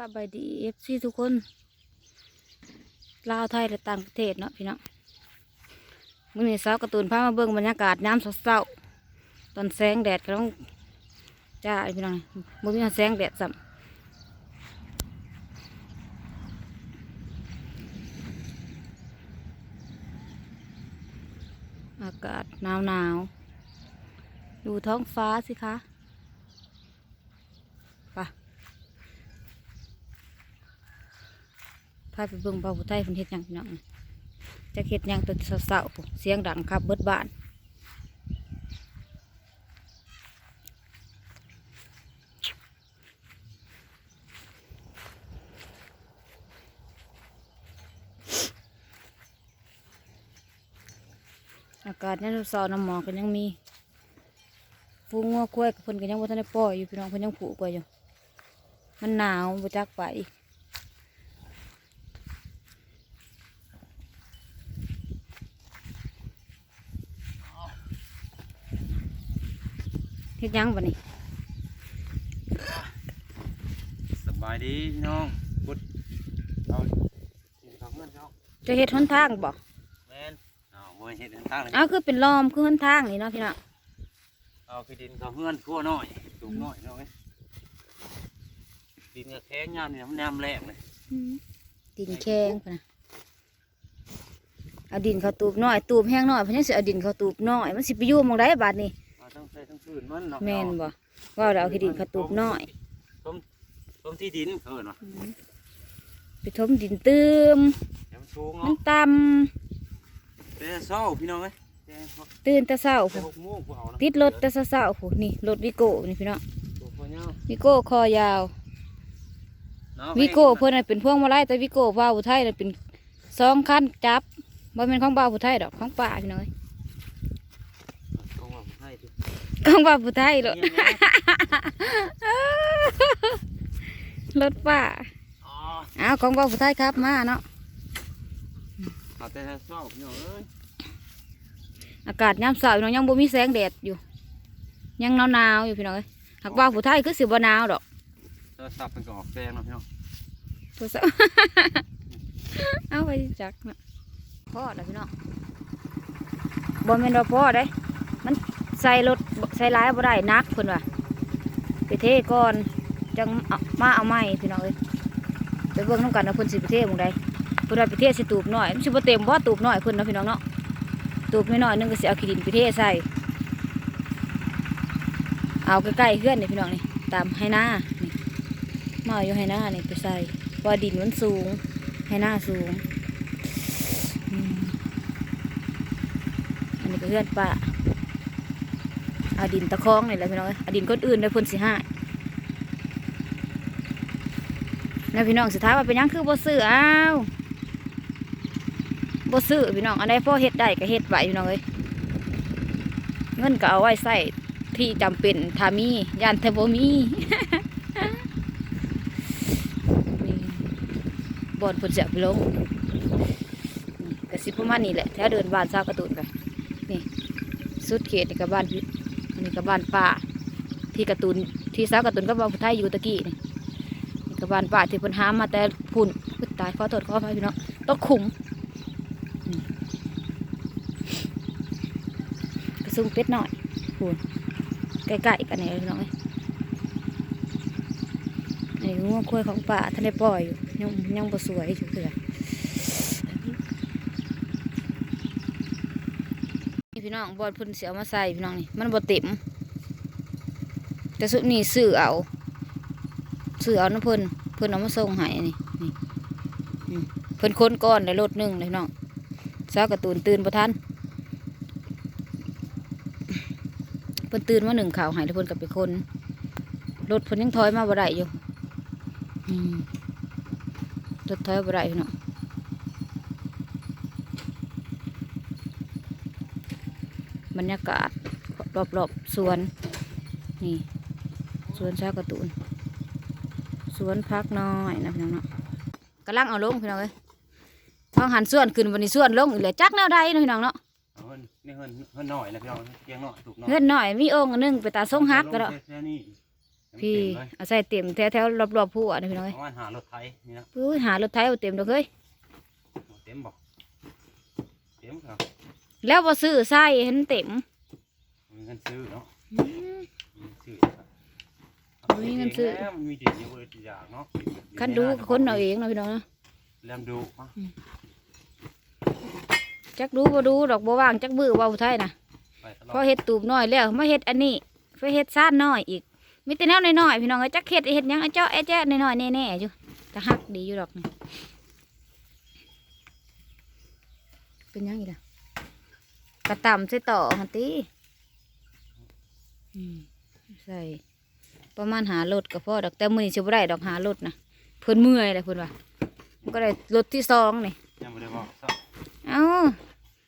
สบายดีเอฟซีทุกคนลาวไทยและต่างประเทศเนาะพี่น้องมื้อนี้สาวการ์ตูนพามาเบิ่งบรรยากาศยามเช้าๆตอนแสงแดดก็ต้องจ้าพี่น้องบ่มีแสงแดดซ้ำอากาศหนาวหนาวๆดูท้องฟ้าสิคะไป พาไปเบิ่งเบาผู้ไทยเพิ่นเฮ็ดหยังพี่น้องจะเฮ็ดหยังตัวเศร้าๆเสียงดังครับเบิดบ้านอากาศเนี่ยามเช้าน้ำหมอกก็ยังมีฟูงงัวกล้วยกับเพิ่นก็ยังบ่ทันได้ปล่อยอยู่พี่น้องเพิ่นยังผูกไว้อยู่มันหนาวบ่จักไป ฮ็ดหยังบ่นี่สบายดีพี่น้องบุดเอากินข้าวเงินเนาะจะเฮ็ดหนทางบ่แมนเอาโว้ยเห็ดทางเลยอ้าวคือเป็นล้อมคือหนทางนี่เนาะพี่น้องเอาคือดินข้าวเงินทั่วหน่อยสูงหน่อยเนาะเว้ยดินก็แข็งยามนี่มันแนมแรงเลยดินแข็งพุ่นน่ะเอาดินเข้าตูบน้อยตูบแห้งน้อยเพิ่นยังสิเอาดินเข้าตูบน้อยมันสิไปอยู่หม่องใดบาดนี้เอา ทั้งใส่ทั้งพื้นมันเนาะแม่นบ่ว่าเราเอาขี้ดินเข้าตูบน้อยต้มต้มที่ดินเออเนาะไปถมดินตื้มเดี๋ยวมันสูงมัเนาะนต่ำเป็นเศร้าพี่น้องเอ้ยแต่ตื่นแต่เช้าแต่พุ่นหกโมงพวกเอานะติดรถแต่เช้าๆพุ่นนี่รถวิโก้นี่พี่น้องตัวพ่อเนาะวิโก้คอยาว เนาะวิโก้เพิ่นน่ะเป็นพวงมาลัยแต่วิโก้ว่าวผู้ไทยน่ะเป็นสองคันจับบ่แม่นของบ่าวผู้ไทยดอกของป้าพี่น้องเอ้ย ต้องว่าให้ดิ ของบ่าวผู้ไทยรถเนี่ยนะรถป้าอ๋ออ้าวของบ่าวผู้ไทยครับมาเนาะเอาแต่เศร้าพี่น้องเอ้ยอากาศยามเช้าพี่น้องยังบ่มีแสงแดดอยู่ ยังหนาวๆอยู่พี่น้องเอ้ยหากบ่าวผู้ไทยคือสิบ่หนาวดอกโทรศัพท์มันก็ออกแดงเนาะพี่น้องโทรศัพท์เอาไปจักนะพ่อแล้วพี่น้องบ่แม่นว่าพ่อได้มัน ใส่รถใส่หลายบ่ได้นักเพิ่นว่าไปเทก่อนจังมาเอาใหม่พี่น้องเอ้ยไปเบิ่งนํกันว่าเพิ่นสิไปเทหม่องใดเพิ่นว่าไปเทส่ตูบน้อยมันสิบ่เต็มบ่ตูบน้อยเพิ่นเนาะพี่น้องเนาะตูบน้อยๆนึงก็สิเอาขี้ดินไปเทใส่เอาใกล้ๆเฮือนนี่พี่น้องนี่ตามให้หน้านี่มาอยู่ให้หน้านี่ไปใส่ว่าดินมันสูงให้หน้าสูงอันนี้ก็เพื่อนป้า เอาดินตะคองนี่แหละพี่น้องเอ้ยอาดินคนอื่นได้เพ่นสิห้าแล้วพี่น้องสุดท้ายว่าเป็นยังคือบ่ซื้ออ้าวบ่ซื้อพี่น้องอันใดพ่อเฮ็ดได้ก็เฮ็ดไว้พี่น้องเอ้ยเงินก็เอาไว้ใส่ที่จำเป็นถ้ามียานแต่บ่มีบอนเพิ่นจะเอาไปลงนี่ก็สิประมาณนี้แหละแถวเดินบ้านซาการะตูนกันนี่สุดเขตก็บ้านพี่ นนี้ก็บ้านป้าที่กระตูนที่สาวกระตูนก็บ้านผู้ไทยอยู่ตะกี้นี่นี่ก็บ้านป้าที่พิ่นหามาแต่พุ่นอุ๊ยตายขอโทษขออภัยพี่น้องต้องขุมกระซุ่มเป็ดหน่อยพุ่นใกล้ๆกันนี่พี่น้องเอ้ยอันนี้งัวควายของป่าท่านได้ปล่อยอยู่ยังยังบ่สวยอยู่เถื่อน พี่น้องบอลเพุ่นเสียมาใส่พี่น้องนี่มันบ่เต็มแต่สุดนี่ซื้อเอาซื้อเอาน้ำเพิ่นเพิ่นเอามาส่งให้นี่นี่เพิ่นค้นก้อนในรถหนึ่งเลยพี่น้องสาวกระตูนตื่นบ่ทันเพิ่นตื่นมาหนึ่งข่าวห้แล้วเพิ่นกลับไปคนรถเพิ่นยังถอยมาบ่ได้อยู่อืมรถถอยบ่ได้พี่น้อง บรรยากาศรอบๆสวน นี่สวนชาการ์ตูนสวนพักน้อยนะพี่น้องเนาะกำลังเอาลงพี่น้องเอ้ยพอหันส่วนขึ้นวันนี้ส่วนลงอีกเลยจักแนวใดเนาะพี่น้องเนาะเอาเฮินนี่เฮินเฮินหน่อยนะพี่น้องเกียงหน่อยถูกหน่อยเงื่อนหน่อยมีองค์อันหนึงไปตาส่งฮักก็ได้แค่นี้แพี่เต็มเลยอาศัยเต็มแถวแถวรอบรอบๆผู้อะนี่พี่น้องเอ้ยประมาณหารถไถนี่นะอุ้ยหารถไถเอาเต็มดอกเฮ้ยเต็มบ่เต็มครับ แล้วบ่ซื้อใส่เห็นเต็มมีเงินซื้อเนาะอืมมีซื้อครับมีเงินซื้อแล้วมันมีเด็กเยอะเลยทุกอย่างเนาะคันดูก็คนเอาเองเนาะพี่น้องเนาะเริ่มดูอะจักดูบ่ดูดอกบ่ว่างจักบื้อเว้าไทยน่ะไปตลอพอดเฮ็ดตูบน้อยแล้วมาเฮ็ดอันนี้ไปเฮ็ดซ่านน้อยอีกมีแต่แนวน้อยๆพี่น้องเอ้ยจักเฮ็ดเฮ็ดหยังไอ้เจ้าไอ้แจ้น้อยๆแน่ๆอยู่แต่ฮักดีอยู่ดอกนี่เป็นหยังอีกล่ะ กระต่ำใส่ต่อหั่นติอืมใส่ประมาณหารถก็พอดอกแต่มื้อนี้สิบ่ได้ดอกหารถนะเพิ่นเมื่อยเลยเพิ่นว่ามันก็ได้รถที่สองนี่ยังไม่ได้บอกสักเอ้า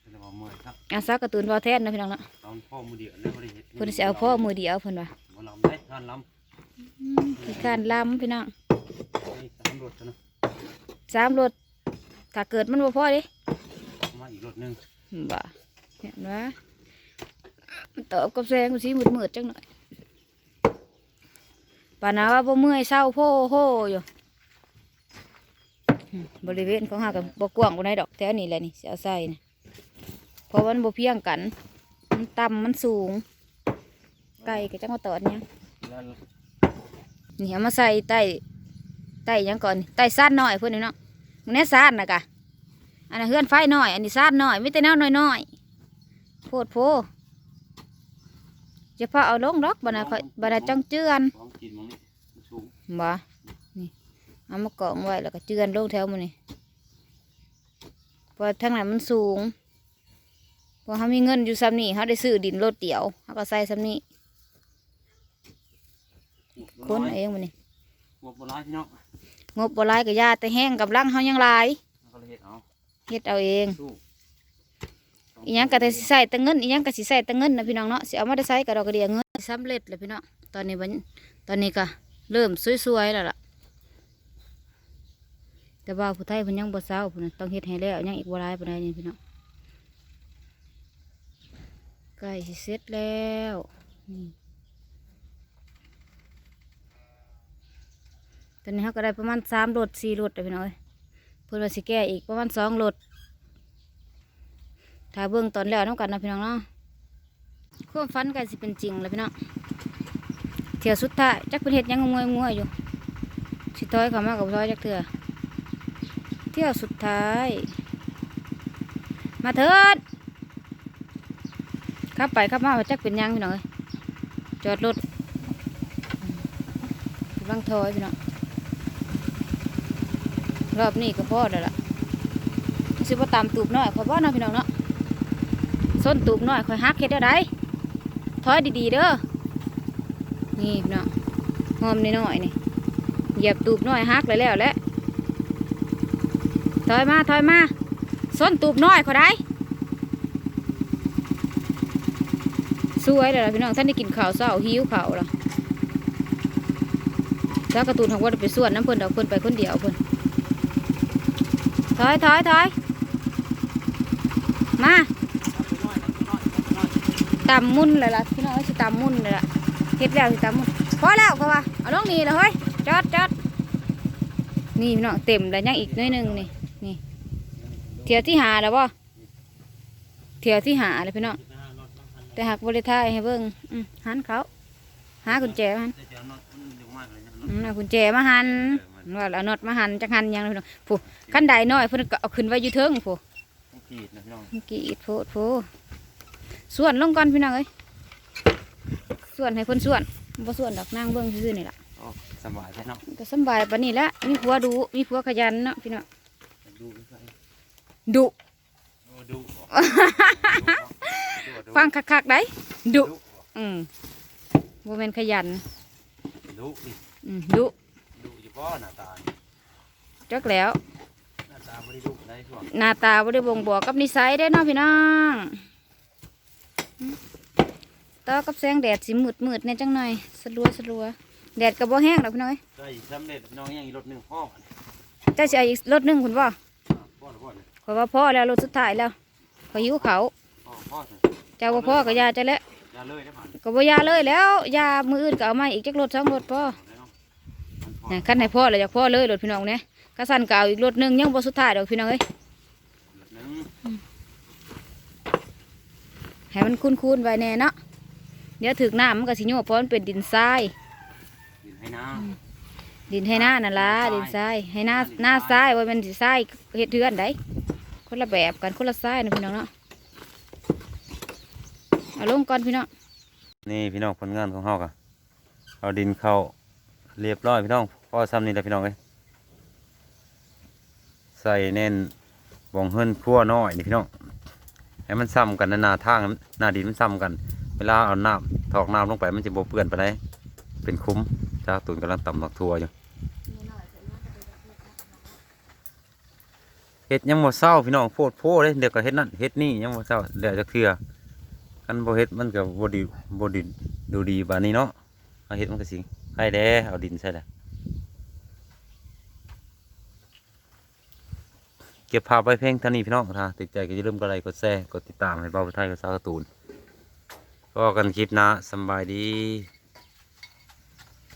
ไม่ได้บอกเมื่อยสักอาซากระตูนบ่แทนนะพี่น้องเนาะตอนพ่อมือเดียวแล้วไม่ได้เห็นเพิ่นสิเอาพ่อมือเดียวเพิ่นว่าบ่ลำได้ท่านลอืมขี้การลำพี่น้องำนี่ตำรวจนะสามรถถ้าเกิดมันบ่พอเดิมาอีกรถหนึงบ่ เห็นว่ามันตอบกับแสงกูสิมืดๆจังหน่อยป่านนาว่าบ่เมื่อยเศร้าโพโหอยู่บริเวณของเฮากับบ่กว้างบ่ได้ดอกแถวนี้แหละนี่สิเอาใส่นะเพราะมันบ่เพียงกัน มันต่ำมันสูง ไก่ก็จังว่าตอดหยังแล้นี่เอามาใส่ใต้ใต้ยังก่อนใต้ซ่านน้อยเพื่อนนี่เนาะมันแน่ซ่านนะกะอันนั้นเฮือนไฟหน้อย อันนี้ซ่านหน้อยไม่แต่แนวน้อยหน้อย โพดโพจะพาเอาลงดอกบดนาค่อยบดนาจังเจือนของกินมันนี่มันสูงบ่นี่เอามากองไว้แล้วก็เจือนลงแถวมันนี่เพราะทางนั้นมันสูงพอเขามีเงินอยู่ซ้ำนี่เขาได้ซื้อดินรถเดียวเขาก็ใส่ซ้ำนี่คนเอาเองมันนี่หัวโบราณพี่น้องงบบ่หลายก็ยาแต่แห้งกับลังเฮายังหลายมันก็เลยเห็ดเอาเฮ็ดเอาเองสู้ อีหยังก็แต่สิใส่แต่เงินอีหยังก็สิใส่แต่เงินนะพี่น้องเนาะสิเอามาได้ใช้ก็ดอกกระเดียเงินสำเร็จแล้วพี่น้องตอนนี้บัดตอนนี้ก็เริ่มสวยๆแล้วล่ะแต่ว่าผู้ไทยเพิ่นยังบ่เศร้าพุ่นต้องเฮ็ดให้แล้วยังอีกบ่หลายปานใดนี่พี่น้องใกล้สิเสร็จแล้วนี่ตอนนี้เขาก็ได้ประมาณสามรถสี่รถเลยพี่น้องเอ้ยเพิ่นว่าสิแก้อีกประมาณสองรถ ถ้าเบิ่งตอนแล้วน้องกันนะพี่น้องเนาะความฝันกันสิเป็นจริงแล้วพี่น้องเที่ยวสุดท้ายจักเป็นเห็ดยังงวยงวยอยู่สิถอยเข้ามากับถอยจักเถื่อเที่ยวสุดท้าย มาเถิดขับไปขับมาจักเป็นยังพี่น้องเอ้ยจอดรถกำลังถอยพี่น้องรอบนี้ก็พอแล้วล่ะสิบ่ตามตูบน้อยขอบ่เนะพี่น้องเนาะ ส้นตูบน่อยคอยฮักเฮ็ดได้ไดถอยดีๆเด้อนี่พี่น้องหอมนิดหน่อยนี่เหยียบตูบน่อยฮักเลยแล้วแหละถอยมาถอยมาส้นตูบน้อยขอได้สวยเลยล่ะพี่น้องท่านได้กินข้าวเช้าหิวข้าวแล้วถ้ากระตูนของว่าไปส่วนน้ำเพิ่นดอกเพิ่นไปคนเดียวเพิ่นถอยถอยถอยมา ตำมุนเลยล่ะพี่น้องเอ้ยสิตำมุนเลยล่ะเฮ็ดแล้วสิตำมุนพอแล้วก็ว่าเอาลงนี่เลยเฮ้ยจอดจอดนี่พี่น้องเต็มแล้วยังอีกหน้อยหนึงนี่นี่เที่ยวที่หาแล้วบ่เที่ยวที่หาเลยพี่น้องแต่หากบริทายให้เบิ่งอืมหันเขาหากุญแจมาหันเดี๋ยวน็อตมันเร็วมากเลยนะอืมเอากุญแจมาหันว่าเอาน็อตมาหันจักหันยังเลยพี่น้องผู้ขั้นใดน้อยเพิ่นก็เอาขึ้นไว้อยู่เทิงผู้ต้องกรีดนะพี่น้องเมื่อกี้อีดโพดโพ ส่วนลงก่อนพี่น้องเอ้ยส่วนให้เพิ่นส่วนบ่ส่วนดอกนางเบิ่งซื่อๆนี่ล่ะโอ้สบายใช่เนาะก็สำบายปานนี้ละมีผัวดูมีผัวขยันเนาะพี่น้องดูใส่ดุโอ้ดูดูฟังคักๆได้ดุดูอืมบ่แม่นขยันดูดิอืมดุดูอยู่พ่อหน้าตาจักแล้วหน้าตาไม่ได้ดูได้ช่วงหน้าตาบ่ได้บ่งบอกกับนิสัยได้เนาะพี่น้องอืม ต่อกับแสงแดดสิมืดๆแน่จังหน่อยสลัวสลัวแดดก็บ่แห้งดอกพี่น้องเอ้ยได้สำเร็จพี่น้องยังอีกรถหนึ่งพ่อกันเจ้าสิเอาอีกรถหนึงคุณบ่พ่อหรือพ่อเลยขอยว่าพอแล้วรถสุดท้ายแล้วขอยหิวเขาวพ่อพ่อเถอะเจ้าว่าพ่อก็อยาจะแล้วจอย่าเลยได้ผ่านก็บ่ยาเลยแล้วยามืออื่นก็เอามาอีกจักรถสองรถพอแล้วนะคันให้พ่อเลยอยากพ่อเลยรถพี่น้องเนี่ยกระสันก็เอาอีกรถหนึงยังบ่สุดท้ายดอกพี่น้องเอ้ย หนึ่ง ให้มันคุ้นๆไว้แน่เนาะเดี๋ยวถึกน้ำมันก็สิโยกเพราะมันเป็นดินทราย ดินให้น้ดินให้หน้านั่นล่ะดินทรายให้หน้าหน้าทรายว่ามันสิทรายเฮ็ดเทือนได้คนละแบบกันคนละทรายนะพี่น้องเนาะเอาลงก่อนพี่น้องำนี่พี่น้องผลงานของเฮากะเอาดินเข้าเรียบร้อยพี่น้องพอซ้ำนี่แหละพี่น้องเอ้ยใส่แน่นบ่องเฮิรนขั้วน้อยนี่พี่น้อง ให้มันซ้ำกันหน้าทางหน้าดินมันซ้ำกัน เวลาเอาน้ำถอกน้ำลงไปมันจะโบเปื้อนไปได้เป็นคุ้มจ้าตุนกำลังตำดอกทัวอยู่เฮ็ดยังบ่เศร้าพี่น้องโพดโพเลยเดี๋ยวก็เฮ็ดนั่นเฮ็ดนี่ยังบ่เศร้าเดี๋ยวจะเทื่อกันบ่เฮ็ดมันก็บ่ดีบ่ดีดูดีบานนี้เนาะเอาเฮ็ดมันก็สิให้แด้เอาดินใส่แหละ ก็บภาพไว้เพียงเท่านี้พี่น้องถ้าติดใจก็อย่าลืมกดไลค์กดแชร์กดติดตามให้เบาไทยกับสาวกร์ตูนก็กันคลิปนะสบายดี